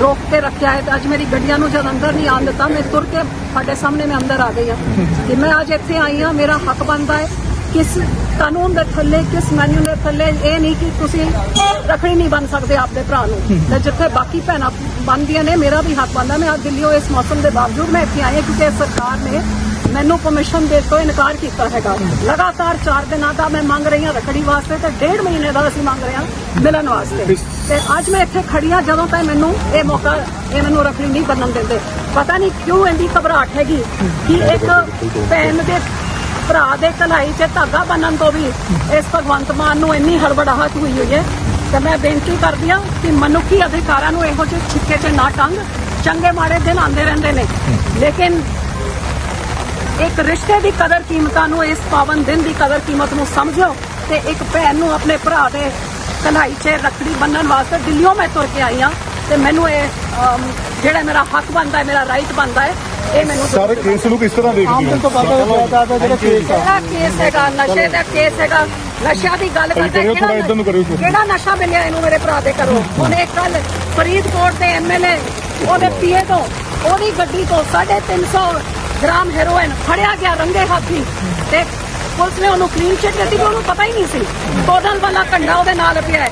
ਰੋਕ ਕੇ ਰੱਖਿਆ ਹੈ ਤੇ ਅੱਜ ਮੇਰੀ ਗੱਡੀਆਂ ਨੂੰ ਜਦ ਅੰਦਰ ਨਹੀਂ ਆਉਣ ਦਿੱਤਾ, ਮੈਂ ਤੁਰ ਕੇ ਤੁਹਾਡੇ ਸਾਹਮਣੇ ਮੈਂ ਅੰਦਰ ਆ ਗਈ ਹਾਂ। ਕਿ ਮੈਂ ਅੱਜ ਇੱਥੇ ਆਈ ਹਾਂ, ਮੇਰਾ ਹੱਕ ਬਣਦਾ ਹੈ। ਕਿਸ ਕਾਨੂੰਨ ਦੇ ਥੱਲੇ, ਕਿਸ ਮੈਨੂ ਦੇ ਥੱਲੇ, ਇਹ ਨਹੀਂ ਕਿ ਤੁਸੀਂ ਰੱਖੜੀ ਨਹੀਂ ਬਣ ਸਕਦੇ ਆਪਦੇ ਭਰਾ ਨੂੰ। ਤੇ ਜਿੱਥੇ ਬਾਕੀ ਭੈਣਾਂ ਬਣਦੀਆਂ ਨੇ, ਮੇਰਾ ਵੀ ਹੱਕ ਬਣਦਾ। ਮੈਂ ਅੱਜ ਦਿੱਲੀੋਂ ਇਸ ਮੌਸਮ ਦੇ ਬਾਵਜੂਦ ਮੈਂ ਇੱਥੇ ਆਈ ਹਾਂ, ਕਿਉਂਕਿ ਸਰਕਾਰ ਨੇ ਮੈਨੂੰ ਪਰਮਿਸ਼ਨ ਦੇਣ ਤੋਂ ਇਨਕਾਰ ਕੀਤਾ ਹੈਗਾ। ਲਗਾਤਾਰ 4 ਦਿਨਾਂ ਦਾ ਮੈਂ ਮੰਗ ਰਹੀ ਹਾਂ ਰੱਖੜੀ ਵਾਸਤੇ ਤੇ ਡੇਢ ਮਹੀਨੇ ਦਾ ਅਸੀਂ ਮੰਗ ਰਹੇ ਹਾਂ ਮਿਲਣ ਵਾਸਤੇ। ਤੇ ਅੱਜ ਮੈਂ ਇੱਥੇ ਖੜੀ ਹਾਂ, ਜਦੋਂ ਤੱਕ ਮੈਨੂੰ ਇਹ ਮੌਕਾ, ਇਹ ਮੈਨੂੰ ਰੱਖੜੀ ਨਹੀਂ ਬੰਨਣ ਦਿੰਦੇ। ਪਤਾ ਨਹੀਂ ਕਿਉਂ ਇੰਨੀ ਘਬਰਾਹਟ ਹੈਗੀ ਕਿ ਇੱਕ ਭੈਣ ਦੇ ਭਰਾ ਦੇ ਕਲਾਈ 'ਚ ਧਾਗਾ ਬੰਨਣ ਤੋਂ ਵੀ ਇਸ ਭਗਵੰਤ ਮਾਨ ਨੂੰ ਇੰਨੀ ਹੜਬੜਾਹਟ ਹੋਈ ਹੋਈ ਹੈ। ਤੇ ਮੈਂ ਬੇਨਤੀ ਕਰਦੀ ਹਾਂ ਕਿ ਮਨੁੱਖੀ ਅਧਿਕਾਰਾਂ ਨੂੰ ਇਹੋ ਜਿਹੇ ਛਿੱਕੇ 'ਚ ਨਾ ਟੰਗ। ਚੰਗੇ ਮਾੜੇ ਦਿਨ ਆਉਂਦੇ ਰਹਿੰਦੇ ਨੇ। ਲੇਕਿਨ ਇੱਕ ਰਿਸ਼ਤੇ ਦੀ ਕਦਰ ਕੀਮਤਾਂ ਨੂੰ ਇਸ ਪਾਵਨ ਦਿਨ ਦੀ ਕਦਰ ਕੀਮਤ ਨੂੰ ਸਮਝੋ ਤੇ ਇੱਕ ਭੈਣ ਨੂੰ ਆਪਣੇ ਭਰਾ ਦੇ ਕਲਾਈ 'ਚ ਰੱਖੜੀ ਬੰਨਣ ਵਾਸਤੇ ਦਿੱਲੀੋਂ ਮੈਂ ਤੁਰ ਕੇ ਆਈ ਹਾਂ ਤੇ ਮੈਨੂੰ ਇਹ ਜਿਹੜਾ ਮੇਰਾ ਹੱਕ ਬਣਦਾ ਹੈ ਮੇਰਾ ਰਾਈਟ ਬਣਦਾ ਹੈ ਇਹ ਮੈਨੂੰ ਸਾਰੇ ਕੇਸ ਨੂੰ ਕਿਸ ਤਰ੍ਹਾਂ ਦੇਖਦੇ ਦਾ ਜਿਹੜਾ ਕੇਸ ਆ ਜਿਹੜਾ ਕੇਸ ਹੈਗਾ? ਨਸ਼ੇ ਦਾ ਕੇਸ ਹੈਗਾ। ਨਸ਼ਿਆਂ ਦੀ ਗੱਲ ਕਰਦੇ। ਕਿਹੜਾ ਨਸ਼ਾ ਮਿਲਿਆ ਇਹਨੂੰ ਮੇਰੇ ਭਰਾ ਦੇ ਕਰੋ ਉਹਨੇ ਕੱਲ ਫਰੀਦਕੋਟ ਦੇ ਐਮਐਲਏ ਉਹਦੇ ਪੀਏ ਤੋਂ ਉਹਦੀ ਗੱਡੀ ਤੋਂ 350 ਗ੍ਰਾਮ ਹੈਰੋਇਨ ਫੜਿਆ ਗਿਆ ਰੰਗੇ ਹੱਥੀ ਤੇ ਪੁਲਿਸ ਨੇ ਉਹਨੂੰ ਕਲੀਨ ਚਿੱਟ ਦਿੱਤੀ ਵੀ ਉਹਨੂੰ ਪਤਾ ਹੀ ਨਹੀਂ ਸੀ। ਕੋਦਲ ਵਾਲਾ ਕੰਡਾ ਉਹਦੇ ਨਾਲ ਪਿਆ ਹੈ।